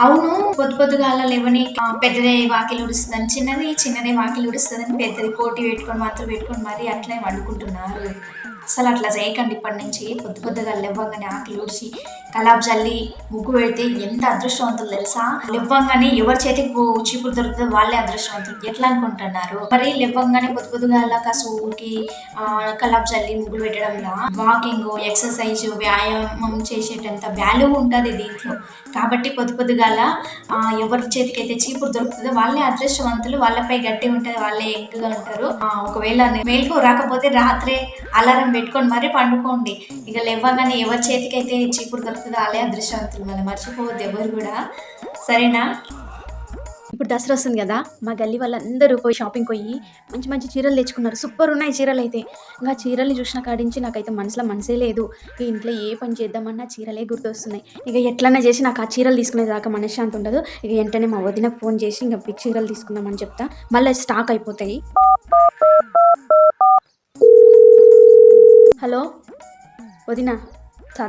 అవును పొద్దు పొద్దుగాల లేవని ఆ, పెద్దదే వాకిలు ఉడుస్తుందని చిన్నది చిన్నదే వాకిలి ఉడుస్తుందని పెద్దది కోటి పెట్టుకొని మాత్రం పెట్టుకొని మరీ అట్లే వండుకుంటున్నారు. అసలు అట్లా చేయకండి ఇప్పటి నుంచి. పొద్దు పొద్దుగా లెవ్వంగానే ఆకలి ఊడ్చి కలాబ్ జల్లి ముగ్గు పెడితే ఎంత అదృష్టవంతులు తెలుసా? లెవ్వంగానే ఎవరి చేతికి పో చీపురు దొరుకుతుందో వాళ్ళే అదృష్టవంతులు ఎట్లా అనుకుంటున్నారు? మరి లేవ్వంగానే పొద్దు పొద్దుగాల కసువుకి ఆ, కలాబ్ జల్లి ముగ్గులు పెట్టడంలో వాకింగ్ ఎక్సర్సైజ్ వ్యాయామం చేసేటంత వాల్యూ ఉంటుంది దీంట్లో. కాబట్టి పొద్దు పొద్దుగాల ఎవరి చేతికి అయితే చీపురు దొరుకుతుందో వాళ్ళే అదృష్టవంతులు వాళ్ళపై గట్టి ఉంటుంది వాళ్ళే ఎక్కువగా ఉంటారు. ఒకవేళ మేలుకు రాకపోతే రాత్రే అలారం పెట్టుకొని మరీ పండుకోండి. ఇక లేవగానే ఎవరి చేతికి అయితే చీపురు దొరుకుతుందో వాళ్ళే అదృష్టవంతులు మళ్ళీ మర్చిపోవద్దు ఎవరు కూడా. సరేనా? ఇప్పుడు దసరా వస్తుంది కదా మా గల్లీ వాళ్ళందరూ పోయి షాపింగ్ పోయి మంచి మంచి చీరలు తెచ్చుకున్నారు. సూపర్ ఉన్నాయి చీరలు అయితే. ఇంకా చీరల్ని చూసిన కాడించి నాకైతే మనసులో మనసే లేదు. ఈ ఇంట్లో ఏ పని చేద్దామన్నా చీరలే గుర్తొస్తున్నాయి. ఇక ఎట్లన్నా చేసి నాకు ఆ చీరలు తీసుకునే దాకా మనశ్శాంతి ఉండదు. ఇక వెంటనే మా వదినకు ఫోన్ చేసి ఇంకా పిక్ చీరలు తీసుకుందామని చెప్తా. మళ్ళీ స్టాక్ అయిపోతాయి. హలో వదినా.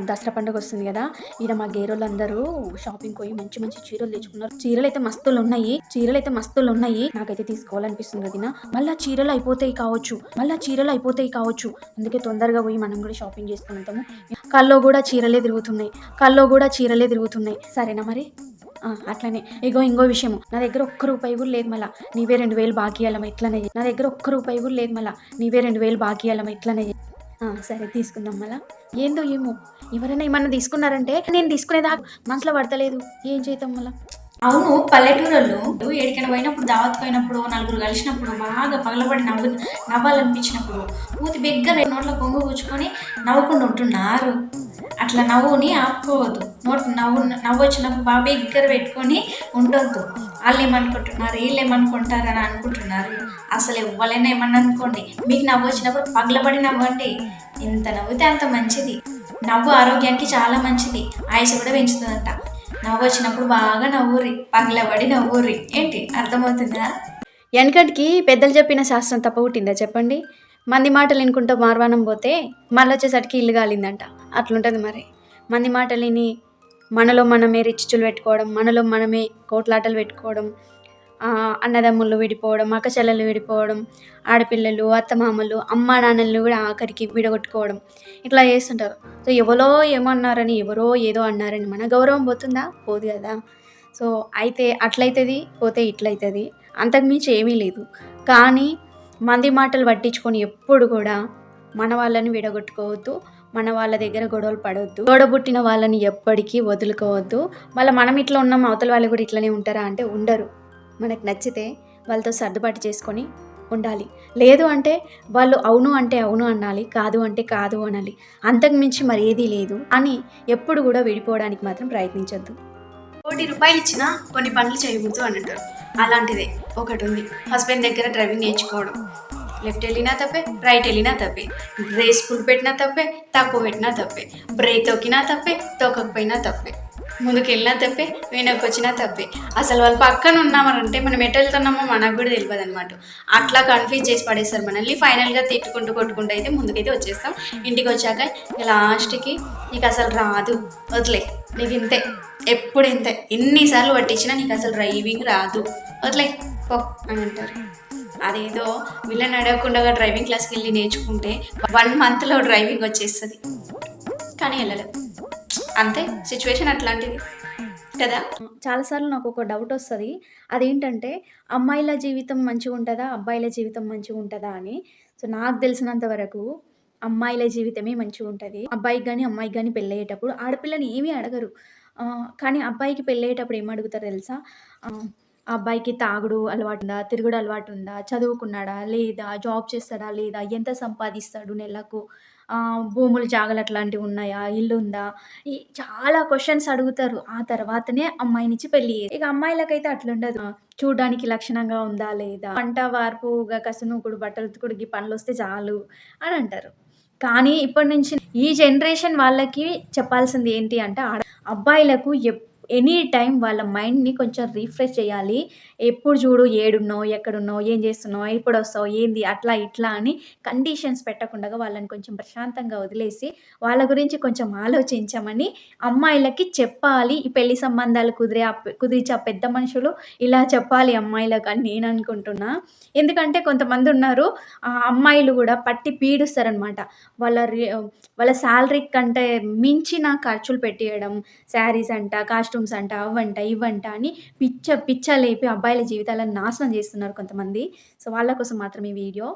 దసరా పండుగ వస్తుంది కదా. ఈడ మా గేరోళ్ళందరూ షాపింగ్ పోయి మంచి మంచి చీరలు తెచ్చుకున్నారు. చీరలు అయితే మస్తులు ఉన్నాయి చీరలు అయితే మస్తులు ఉన్నాయి నాకైతే తీసుకోవాలనిపిస్తుంది వదిన. మళ్ళీ చీరలు అయిపోతాయి కావచ్చు. మళ్ళీ చీరలు అయిపోతాయి కావచ్చు. అందుకే తొందరగా పోయి మనం కూడా షాపింగ్ చేసుకుంటాము కల్లో కూడా చీరలే తిరుగుతున్నాయి. కల్లో కూడా చీరలే తిరుగుతున్నాయి. సరేనా మరి? అట్లనే. ఇగో ఇంకో విషయం నా దగ్గర ఒక్క రూపాయి కూడా లేదు మళ్ళా. నీవే రెండు వేలు బాకీ ఇవ్వాలమ్మా ఇట్లనే నా దగ్గర ఒక్క రూపాయి కూడా లేదు మళ్ళా. నీవే రెండు వేలు బాకీ ఇవ్వాలమ్మా ఇట్లనే సరే తీసుకుందాం మళ్ళా. ఏందో ఏమో ఎవరైనా ఏమన్నా తీసుకున్నారంటే నేను తీసుకునేదాకా మనసులో పడతలేదు. ఏం చేద్దాం మళ్ళీ? అవును పల్లెటూరు ఎడికైనా పోయినప్పుడు దావత్ పోయినప్పుడు నలుగురు కలిసినప్పుడు బాగా పగలబడి నవ్వు నవ్వాలనిపించినప్పుడు మూతి బిగ్గర నోట్లో పొంగు కూర్చుకొని నవ్వుకుండా ఉంటున్నారు. అట్లా నవ్వుని ఆపుకోవద్దు. నోట్ నవ్వు నవ్వు వచ్చినప్పుడు బాగా బిగ్గర పెట్టుకొని ఉండొద్దు. వాళ్ళు ఏమనుకుంటున్నారు? వీళ్ళు ఏమనుకుంటారని అనుకుంటున్నారు? అసలు ఇవ్వలేనా ఏమన్నా అనుకోండి మీకు నవ్వు వచ్చినప్పుడు పగలబడి నవ్వండి. ఎంత నవ్వుతే అంత మంచిది. నవ్వు ఆరోగ్యానికి చాలా మంచిది. ఆయుష కూడా పెంచుతుందంట. నవ్వు వచ్చినప్పుడు బాగా నవ్వుర్రి. పగలబడి నవ్వుర్రి. ఏంటి? అర్థమవుతుందా? వెనకటికి పెద్దలు చెప్పిన శాస్త్రం తప్ప పుట్టిందా చెప్పండి? మంది మాటలు వినుకుంటూ మార్వాణం పోతే మళ్ళీ వచ్చేసరికి ఇల్లు కాలిందంట అట్లుంటుంది మరి. మంది మాటలు విని మనలో మనమే రిచ్చులు పెట్టుకోవడం మనలో మనమే కోట్లాటలు పెట్టుకోవడం అన్నదమ్ములు విడిపోవడం అక్క చెల్లెలు విడిపోవడం ఆడపిల్లలు అత్తమామలు అమ్మా నాన్నలు కూడా ఆఖరికి విడగొట్టుకోవడం. ఇట్లా చేస్తుంటారు. సో ఎవరో ఏమన్నారని ఎవరో ఏదో అన్నారని మన గౌరవం పోతుందా? పోదు కదా. సో అయితే అట్లయితుంది పోతే ఇట్లయితుంది. అంతకుమించి ఏమీ లేదు. కానీ మంది మాటలు పట్టించుకొని ఎప్పుడు కూడా మన వాళ్ళని విడగొట్టుకోవద్దు మన వాళ్ళ దగ్గర గొడవలు పడవద్దు గొడవబుట్టిన వాళ్ళని ఎప్పటికీ వదులుకోవద్దు. మళ్ళీ మనం ఇట్లా ఉన్నాం అవతల వాళ్ళు కూడా ఇట్లనే ఉంటారా అంటే ఉండరు. మనకు నచ్చితే వాళ్ళతో సర్దుబాటు చేసుకొని ఉండాలి. లేదు అంటే వాళ్ళు అవును అంటే అవును అనాలి కాదు అంటే కాదు అనాలి. అంతకుమించి మరి ఏదీ లేదు అని ఎప్పుడు కూడా విడిపోవడానికి మాత్రం ప్రయత్నించొద్దు. కోటి రూపాయలు ఇచ్చినా కొన్ని పనులు చేయకూడదు అని అంటారు. అలాంటిదే ఒకటి ఉంది. హస్బెండ్ దగ్గర డ్రైవింగ్ నేర్చుకోవడం. లెఫ్ట్ వెళ్ళినా తప్పే రైట్ వెళ్ళినా తప్పే. రేస్ ఫుల్ పెట్టినా తప్పే తక్కువ పెట్టినా తప్పే. బ్రేక్ తొక్కినా తప్పే తొక్కకపోయినా తప్పే. ముందుకు వెళ్ళినా తప్పే వెనక్కి వచ్చినా తప్పే. అసలు వాళ్ళు పక్కన ఉన్నామనంటే మనం ఎటు వెళ్తున్నామో మనకు కూడా తెలియదు అనమాట అట్లా కన్ఫ్యూజ్ చేసి పడేస్తారు మనల్ని. ఫైనల్గా తిట్టుకుంటూ కొట్టుకుంటూ అయితే ముందుకైతే వచ్చేస్తాం. ఇంటికి వచ్చాక లాస్ట్కి నీకు అసలు రాదు. వదిలే నీకు ఇంతే. ఎప్పుడు ఇంతే. ఎన్నిసార్లు పట్టించినా నీకు అసలు డ్రైవింగ్ రాదు. వదిలే పో అని అంటారు. అదేదో వీళ్ళని అడగకుండా డ్రైవింగ్ క్లాస్కి వెళ్ళి నేర్చుకుంటే వన్ మంత్లో డ్రైవింగ్ వచ్చేస్తుంది. కానీ వెళ్ళలేదు అంతే సిచ్యువేషన్ అట్లాంటిది. కదా? చాలాసార్లు నాకు ఒక డౌట్ వస్తుంది. అదేంటంటే అమ్మాయిల జీవితం మంచిగా ఉంటుందా? అబ్బాయిల జీవితం మంచిగా ఉంటుందా అని. సో నాకు తెలిసినంత వరకు అమ్మాయిల జీవితమే మంచిగా ఉంటుంది. అబ్బాయికి కానీ అమ్మాయికి కానీ పెళ్ళయ్యేటప్పుడు ఆడపిల్లని ఏమీ అడగరు. కానీ అబ్బాయికి పెళ్ళయ్యేటప్పుడు ఏం అడుగుతారు తెలుసా? అబ్బాయికి తాగుడు అలవాటు ఉందా తిరుగుడు అలవాటు ఉందా చదువుకున్నాడా? లేదా? జాబ్ చేస్తాడా? లేదా? ఎంత సంపాదిస్తాడు నెలకు? భూములు జాగలు అట్లాంటివి ఉన్నాయా? ఇల్లు ఉందా? ఈ చాలా క్వశ్చన్స్ అడుగుతారు. ఆ తర్వాతనే అమ్మాయినిచ్చి పెళ్ళి ఇక అమ్మాయిలకైతే అట్లుండదు. చూడడానికి లక్షణంగా ఉందా లేదా? పంట వార్పుగా కసునుకుడు బట్టలు ఉతుకుడికి పనులు వస్తే చాలు అని అంటారు. కానీ ఇప్పటి నుంచి ఈ జనరేషన్ వాళ్ళకి చెప్పాల్సింది ఏంటి అంటే ఆడ అబ్బాయిలకు ఎప్ ఎనీ టైం వాళ్ళ మైండ్‌ని కొంచెం రిఫ్రెష్ చేయాలి. ఎప్పుడు చూడు ఏడున్నావు? ఎక్కడున్నావు? ఏం చేస్తున్నావు? ఎప్పుడొస్తావు? ఏంది? అట్లా ఇట్లా అని కండిషన్స్ పెట్టకుండా వాళ్ళని కొంచెం ప్రశాంతంగా వదిలేసి, వాళ్ళ గురించి కొంచెం ఆలోచించమని అమ్మాయిలకి చెప్పాలి. ఈ పెళ్ళి సంబంధాలు కుదిరే ఆ ఆ పెద్ద మనుషులు ఇలా చెప్పాలి అమ్మాయిలకు అని నేను అనుకుంటున్నా. ఎందుకంటే కొంతమందున్నారు ఆ అమ్మాయిలు కూడా పట్టి పీడిస్తారనమాట. వాళ్ళ రి వాళ్ళ శాలరీ కంటే మించిన ఖర్చులు పెట్టియడం. శారీస్ అంట, కాస్ట్యూమ్స్ అంట, అవ్వంట, ఇవ్వంట అని పిచ్చ పిచ్చ లేపి అబ్బాయిల జీవితాలను నాశనం చేస్తున్నారు కొంతమంది. సో, వాళ్ళ కోసం మాత్రం ఈ వీడియో.